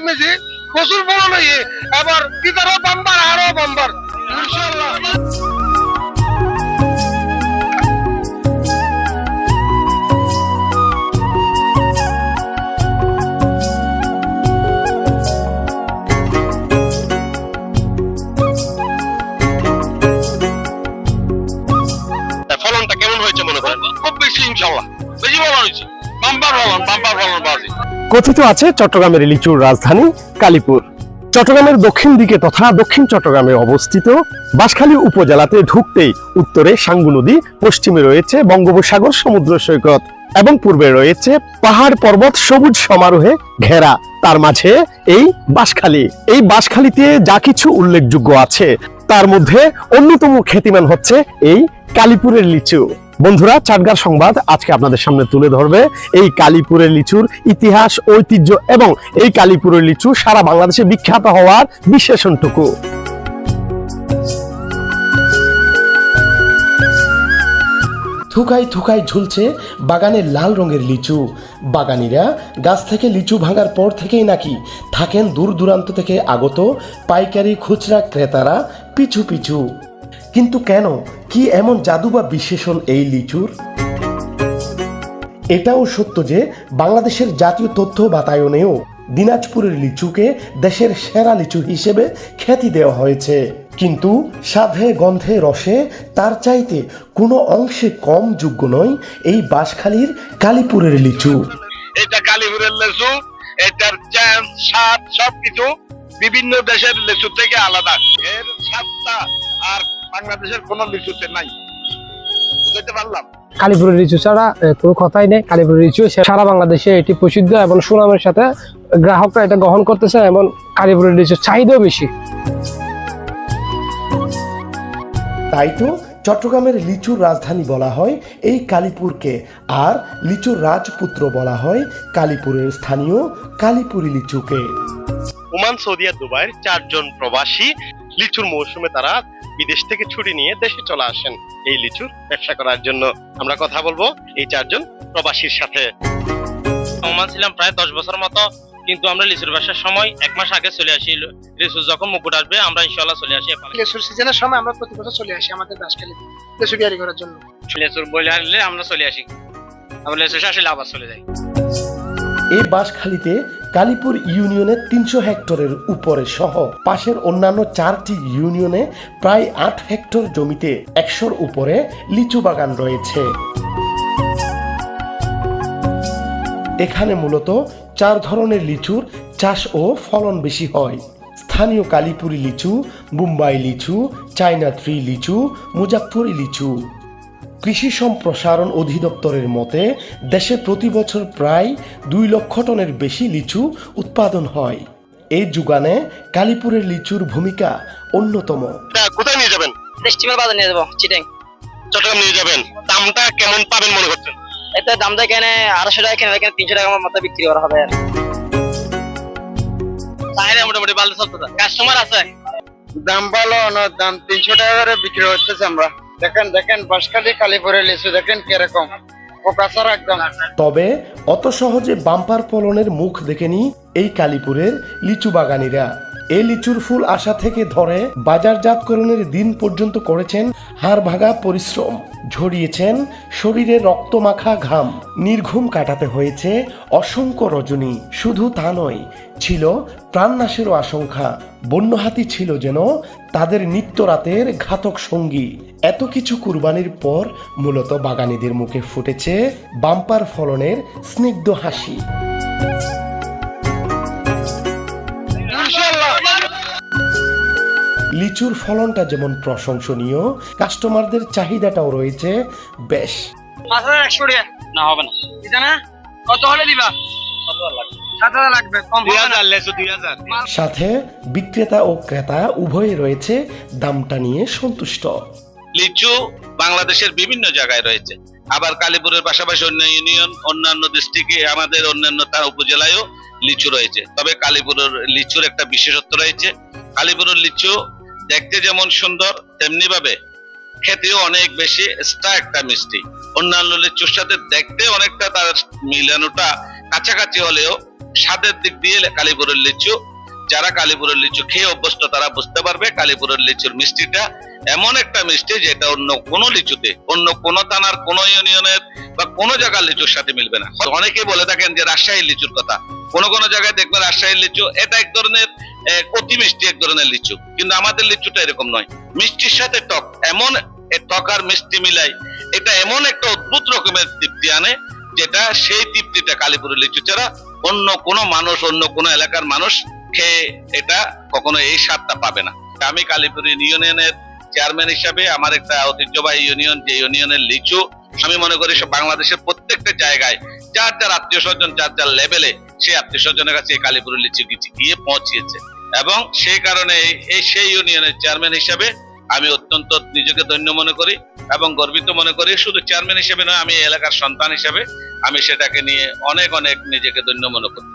মেজি প্রচুর বড় নয় আবার পিতারও বাম্বার আরও বাম্বার ফলনটা কেমন হয়েছে মনে করেন? খুব বেশি ইনশাল্লাহ বেশি ফলন হয়েছে। কথিত আছে চট্টগ্রামের লিচুর রাজধানী কালীপুর। চট্টগ্রামের দক্ষিণ দিকে তথা দক্ষিণ চট্টগ্রামে অবস্থিত বাঁশখালী উপজেলাতে ঢুকতেই উত্তরে সাঙ্গু নদী, পশ্চিমে রয়েছে বঙ্গোপসাগর সমুদ্র সৈকত এবং পূর্বে রয়েছে পাহাড় পর্বত সবুজ সমারোহে ঘেরা। তার মাঝে এই বাঁশখালী। এই বাঁশখালীতে যা কিছু উল্লেখযোগ্য আছে, তার মধ্যে অন্যতম খ্যাতিমান হচ্ছে এই কালীপুরের লিচু। বন্ধুরা, চাটগার সংবাদ আজকে আপনাদের সামনে তুলে ধরবে। এই কালীপুরের লিচুর ইতিহাস, ঐতিহ্য এবং এই কালীপুরের লিচু সারা বাংলাদেশে বিখ্যাত হওয়ার বিশেষণটুকু। থুকাই থুকাই ঝুলছে বাগানের লাল রঙের লিচু। বাগানিরা গাছ থেকে লিচু ভাঙার পর থেকেই নাকি থাকেন দূর দূরান্ত থেকে আগত পাইকারি খুচরা ক্রেতারা পিছু পিছু। কিন্তু কেন কি এমন জাদু বা বিশেষণ এই লিচুর? এটাও সত্য যে বাংলাদেশের জাতীয় তথ্য বাতায়নেও দিনাজপুরের লিচুকে দেশের সেরা লিচু হিসেবে খ্যাতি দেওয়া হয়েছে। কিন্তু স্বাদে গন্ধে রসে তার চাইতে কোনো অংশে কম যোগ্য নয় এই বাঁশখালীর কালীপুরের লিচু। এটা কালীপুরের লিচু, এটার স্বাদ, সবকিছু বিভিন্ন দেশের লেচু থেকে আলাদা। এর স্বাদটা আর বাংলাদেশের কোন লিচুতে নাই। বুঝতে পারলাম? কালীপুরের লিচু ছাড়া কোনো কথাই নেই। কালীপুরের লিচু সারা বাংলাদেশে এটি প্রসিদ্ধ এবং সুনামের সাথে গ্রাহকরা এটা গ্রহণ করতেছে এবং কালীপুরের লিচুর চাহিদাও বেশি। তাই তো চট্টগ্রামের লিচুর রাজধানী বলা হয় এই কালীপুরকে আর লিচুর রাজপুত্র বলা হয় কালীপুরের স্থানীয় কালীপুরি লিচুকে। ওমান সৌদি আর দুবাইয়ের চারজন প্রবাসী লিচুর মৌসুমে তারা বিদেশ থেকে ছুটি নিয়ে দেশে চলে আসেন এই লিচুর ব্যবসা করার জন্য। আমরা কথা বলব এই চারজন প্রবাসীর সাথে। ওমান ছিলাম প্রায় দশ বছর মতো কিন্তু আমরা লিচুর ব্যবসার সময় এক মাস আগে চলে আসি। লিচু যখন মুকুট আসবে আমরা ইনশাল্লাহ চলে আসি। লেসুর সিজনের সময় আমরা প্রতি বছর চলে আসি আমাদের বাসখালী লেসু বিয়ারি করার জন্য। লিচুর বলে আসলে আমরা চলে আসি। আমরা লিচু আসলে আবার চলে যাই। এই বাঁশখালীতে কালীপুর ইউনিয়নে তিনশো হেক্টরের উপরে সহ পাশের অন্যান্য চারটি ইউনিয়নে প্রায় আট হেক্টর জমিতে একশোর উপরে লিচু বাগান রয়েছে। এখানে মূলত চার ধরনের লিচুর চাষ ও ফলন বেশি হয়। স্থানীয় কালীপুরি লিচু, মুম্বাই লিচু, চায়না থ্রি লিচু মুজাফরি লিচু। কৃষি সম্প্রসারণ অধিদপ্তরের মতে দেশে প্রতি বছর প্রায় দুই লক্ষ টনের বেশি লিচু উৎপাদন হয়। এই যুগানে কালীপুরের লিচুর ভূমিকা অন্যতম। কোথায় নিয়ে যাবেন? স্টিমার বাজার নিয়ে যাব চিটেং। চট্টগ্রাম নিয়ে যাবেন। দামটা কেমন পাবেন মনে করছেন? এতে দাম দেয় এখানে আড়াইশো টাকা কিনে এখানে তিনশো টাকার মতো বিক্রি করা হবে। আর চাহিদা মোটামুটি ভালো চলতেছে। কাস্টমার আছে? দাম ভালো না দাম তিনশো টাকা করে বিক্রি হচ্ছে আমরা। দেখেন দেখেন বাসখালী কালীপুরের লিচু দেখেন কীরকম। তবে অত সহজে বাম্পার ফলনের মুখ দেখেনি এই কালীপুরের লিচু বাগানিরা। এই লিচুর ফুল আশা থেকে ধরে বাজারজাতকরণের দিন পর্যন্ত করেছেন হাড় ভাগা পরিশ্রম। ঝরিয়েছেন শরীরে রক্তমাখা ঘাম। নির্ঘুম কাটাতে হয়েছে অসংখ্য রজনী। শুধু তা নয়, ছিল প্রাণনাশেরও আশঙ্কা। বন্যহাতি ছিল যেন তাদের নিত্য রাতের ঘাতক সঙ্গী। এত কিছু কুরবানির পর মূলত বাগানীদের মুখে ফুটেছে বাম্পার ফলনের স্নিগ্ধ হাসি। লিচুর ফলনটা যেমন প্রশংসনীয় কাস্টমারদের চাহিদাটাও রয়েছে বেশ। একশো টাকা না হবে না। না? কত হলে দিবা? সাথে বিক্রেতা ও ক্রেতা উভয়ে রয়েছে দামটা নিয়ে সন্তুষ্ট। লিচু বাংলাদেশের বিভিন্ন জায়গায় রয়েছে। আবার কালীপুরের পাশাপাশি অন্য ইউনিয়ন অন্যান্য ডিস্ট্রিক্টে আমাদের অন্যান্য তার উপজেলায়ও লিচু রয়েছে। তবে কালীপুরের লিচুর একটা বিশেষত্ব রয়েছে। কালীপুরের লিচু দেখতে যেমন সুন্দর, তেমনি ভাবে খেতেও অনেক বেশি এক্সট্রা একটা মিষ্টি। অন্যান্য লিচুর সাথে দেখতে অনেকটা তার মিলানোটা কাছাকাছি হলেও স্বাদের দিক দিয়ে কালীপুরের লিচু যারা কালীপুরের লিচু খেয়ে অভ্যস্ত, তারা বুঝতে পারবে কালীপুরের লিচুর মিষ্টিটা এমন একটা মিষ্টি যেটা অন্য কোনো লিচুতে, অন্য কোনো থানার কোনো ইউনিয়নের বা কোনো জায়গার লিচুর সাথে মিলবে না। অনেকেই বলে থাকেন যে রাজশাহীর লিচুর কথা। কোন কোন জায়গায় দেখবেন রাজশাহীর লিচু, এটা এক ধরনের অতি মিষ্টি এক ধরনের লিচু। কিন্তু আমাদের লিচুটা এরকম নয়। মিষ্টির সাথে টক, এমন টক আর মিষ্টি মিলাই এটা এমন একটা অদ্ভুত রকমের তৃপ্তি আনে, যেটা সেই তৃপ্তিটা কালীপুরের লিচু ছাড়া অন্য কোনো মানুষ, অন্য কোনো এলাকার মানুষ খেয়ে এটা কখনো এই স্বাদটা পাবে না। আমি কালীপুর ইউনিয়নের চেয়ারম্যান হিসাবে আমার একটা ঐতিহ্যবাহী ইউনিয়ন, যে ইউনিয়নের লিচু, আমি মনে করি বাংলাদেশের প্রত্যেকটা জায়গায় যার যার আত্মীয় স্বজন, যার যার লেভেলে সেই আত্মীয় স্বজনের কাছে এই কালীপুরের লিচু গিয়ে পৌঁছিয়েছে। এবং সেই কারণে এই সেই ইউনিয়নের চেয়ারম্যান হিসাবে আমি অত্যন্ত নিজেকে ধন্য মনে করি এবং গর্বিত মনে করি। শুধু চেয়ারম্যান হিসেবে নয়, আমি এলাকার সন্তান হিসেবে আমি সেটাকে নিয়ে অনেক অনেক নিজেকে ধন্য মনে করি।